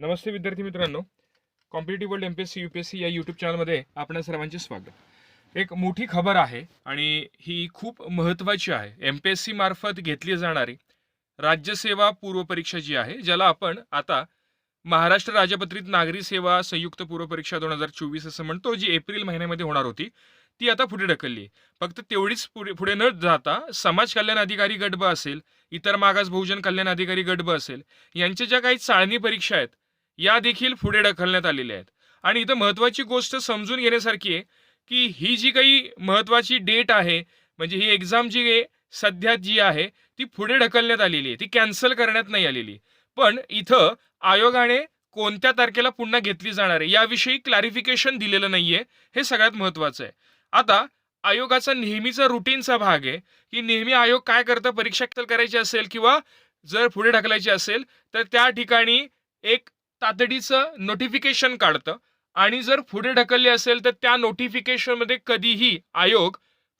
नमस्ते विद्यार्थी मित्रांनो. Competitive world M P S C U P S C या YouTube चॅनलमध्ये आपणा सर्वांचे स्वागत. एक मोठी खबर आहे आणि ही खूप महत्त्वाची आहे. एम पी एस सी मार्फत घेतली जाणारी राज्यसेवा पूर्वपरीक्षा जी आहे ज्याला आपण आता महाराष्ट्र राजपत्रित नागरी सेवा संयुक्त पूर्व परीक्षा दोन हजार चोवीस असं म्हणतो जी एप्रिल महिन्यामध्ये होणार होती ती आता पुढे ढकलली फक्त तेवढीच पुढे पुढे न जाता समाज कल्याण अधिकारी गट ब असेल इतर मागास बहुजन कल्याण अधिकारी गट ब असेल यांच्या ज्या काही चाळणी परीक्षा आहेत या देखील पुढे ढकलण्यात आलेल्या आहेत. आणि इथं महत्त्वाची गोष्ट समजून घेण्यासारखी आहे की ही जी काही महत्त्वाची डेट आहे म्हणजे ही एक्झाम जी आहे सध्या जी आहे ती पुढे ढकलण्यात आलेली आहे. ती कॅन्सल करण्यात नाही आलेली. पण इथं आयोगाने कोणत्या तारखेला पुन्हा घेतली जाणार आहे याविषयी क्लॅरिफिकेशन दिलेलं नाहीये. हे सगळ्यात महत्त्वाचं आहे. आता आयोगाचा नेहमीचा रुटीनचा भाग आहे की नेहमी आयोग काय करतं परीक्षा करायची असेल किंवा जर पुढे ढकलायची असेल तर त्या ठिकाणी एक तातडीचं नोटिफिकेशन काढतं. आणि जर पुढे ढकलली असेल तर त्या नोटिफिकेशनमध्ये कधीही आयोग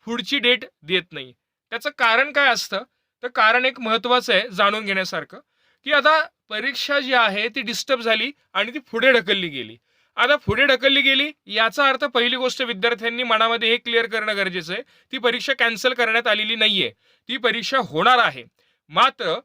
पुढची डेट देत नाही. त्याचं कारण काय असतं? तर कारण एक महत्त्वाचं आहे जाणून घेण्यासारखं की आता परीक्षा जी आहे ती डिस्टर्ब झाली आणि ती पुढे ढकलली गेली. आता पुढे ढकलली गेली याचा अर्थ पहिली गोष्ट विद्यार्थ्यांनी मनामध्ये हे क्लिअर करणं गरजेचं आहे. ती परीक्षा कॅन्सल करण्यात आलेली नाहीये. ती परीक्षा होणार आहे. मात्र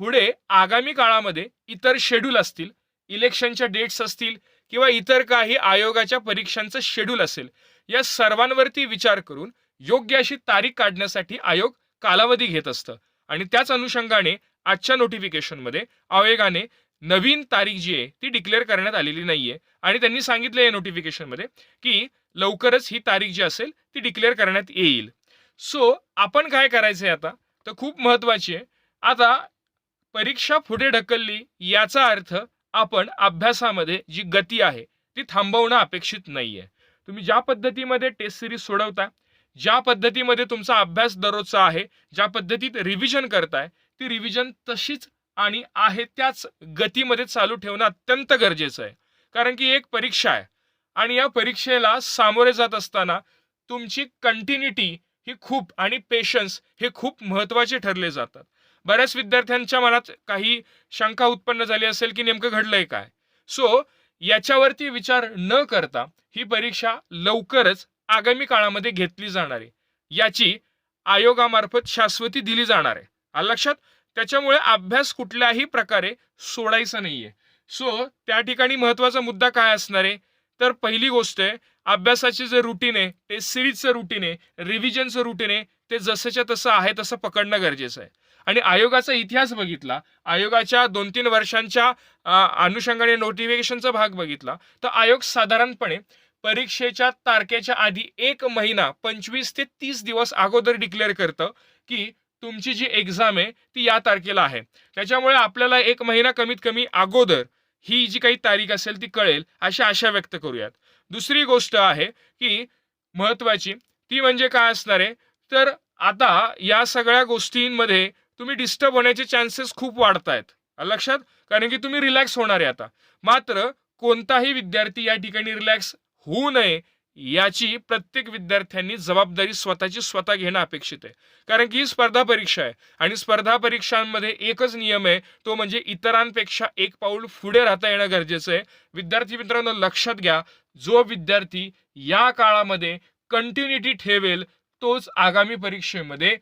पुढे आगामी काळामध्ये इतर शेड्यूल असतील. इलेक्शनच्या डेट्स असतील किंवा इतर काही आयोगाच्या परीक्षांचं शेड्यूल असेल या सर्वांवरती विचार करून योग्य अशी तारीख काढण्यासाठी आयोग कालावधी घेत असतं. आणि त्याच अनुषंगाने आजच्या नोटिफिकेशनमध्ये आयोगाने नवीन तारीख जी आहे ती डिक्लेअर करण्यात आलेली नाहीये. आणि त्यांनी सांगितलं या नोटिफिकेशनमध्ये की लवकरच ही तारीख जी असेल ती डिक्लेअर करण्यात येईल. सो आपण काय करायचं आहे आता? तर खूप महत्वाची आहे. आता परीक्षा पुढे ढकलली याचा अर्थ आपण अभ्यासामध्ये जी गती आहे ती थांबवणं अपेक्षित नाहीये. तुम्ही ज्या पद्धतीमध्ये टेस्ट सिरीज सोडवता ज्या पद्धतीमध्ये तुमचा अभ्यास दररोजचा आहे ज्या पद्धतीत रिव्हिजन करताय ती रिव्हिजन तशीच आणि आहे त्याच गतीमध्ये चालू ठेवणं अत्यंत गरजेचं आहे. कारण की एक परीक्षा आहे आणि या परीक्षेला सामोरे जात असताना तुमची कंटिन्युटी ही खूप आणि पेशन्स हे खूप महत्त्वाचे ठरले जातात. बऱ्याच विद्यार्थ्यांच्या मनात काही शंका उत्पन्न झाली असेल की नेमकं घडलंय काय. सो याच्यावरती विचार न करता ही परीक्षा लवकरच आगामी काळामध्ये घेतली जाणार आहे. याची आयोगामार्फत शाश्वती दिली जाणार आहे. आलं लक्षात? त्याच्यामुळे अभ्यास कुठल्याही प्रकारे सोडायचा नाहीये. सो त्या ठिकाणी महत्त्वाचा मुद्दा काय असणार आहे? तर पहिली गोष्ट आहे अभ्यासाचे जे रुटीन आहे ते सिरीजचं रुटीन आहे रिव्हिजनचं रुटीन आहे ते जसंच्या तसं आहे तसं पकडणं गरजेचं आहे. आणि आयोगाचा इतिहास बघितला. आयोगाच्या दोन तीन वर्षांच्या अनुषंगाने नोटिफिकेशनचा भाग बघितला. तर आयोग साधारणपणे परीक्षेच्या तारखेच्या आधी एक महिना पंचवीस ते तीस दिवस अगोदर डिक्लेअर करतं की तुमची जी एक्झाम आहे ती या तारखेला आहे. त्याच्यामुळे आपल्याला एक महिना कमीत कमी अगोदर ही जी काही तारीख असेल ती कळेल अशी आशा व्यक्त करूयात. दुसरी गोष्ट आहे की महत्वाची ती म्हणजे काय असणार आहे? तर आता या सगळ्या गोष्टींमध्ये तुम्ही डिस्टर्ब होण्याचे चान्सेस खूप वाढत आहेत लक्षात? कारण की तुम्ही रिलॅक्स होणार आहे आता. मात्र कोणताही विद्यार्थी या ठिकाणी रिलॅक्स होऊ नये याची प्रत्येक विद्यार्थ्यांनी जबाबदारी स्वतःची स्वतः घेणं अपेक्षित आहे. कारण की ही स्पर्धा परीक्षा आहे. आणि स्पर्धा परीक्षांमध्ये एकच नियम आहे तो म्हणजे इतरांपेक्षा एक पाऊल पुढे राहता येणं गरजेचं आहे. विद्यार्थी मित्रांनो लक्षात घ्या जो विद्यार्थी या काळामध्ये कंटिन्युटी ठेवेल तोच आगामी परीक्षेमध्ये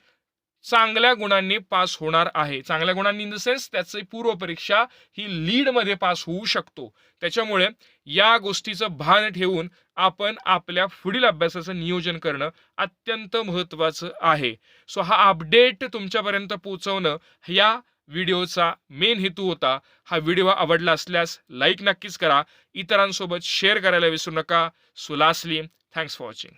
चांगल्या गुणांनी पास होणार आहे. चांगल्या गुणांनी इन द सेन्स त्याची पूर्वपरीक्षा ही लीडमध्ये पास होऊ शकतो. त्याच्यामुळे या गोष्टीचं भान ठेवून आपण आपल्या पुढील अभ्यासाचं नियोजन करणं अत्यंत महत्त्वाचं आहे. सो हा अपडेट तुमच्यापर्यंत पोहोचवणं या व्हिडिओचा मेन हेतू होता. हा व्हिडिओ आवडला असल्यास लाईक नक्कीच करा. इतरांसोबत शेअर करायला विसरू नका. So lastly thanks for watching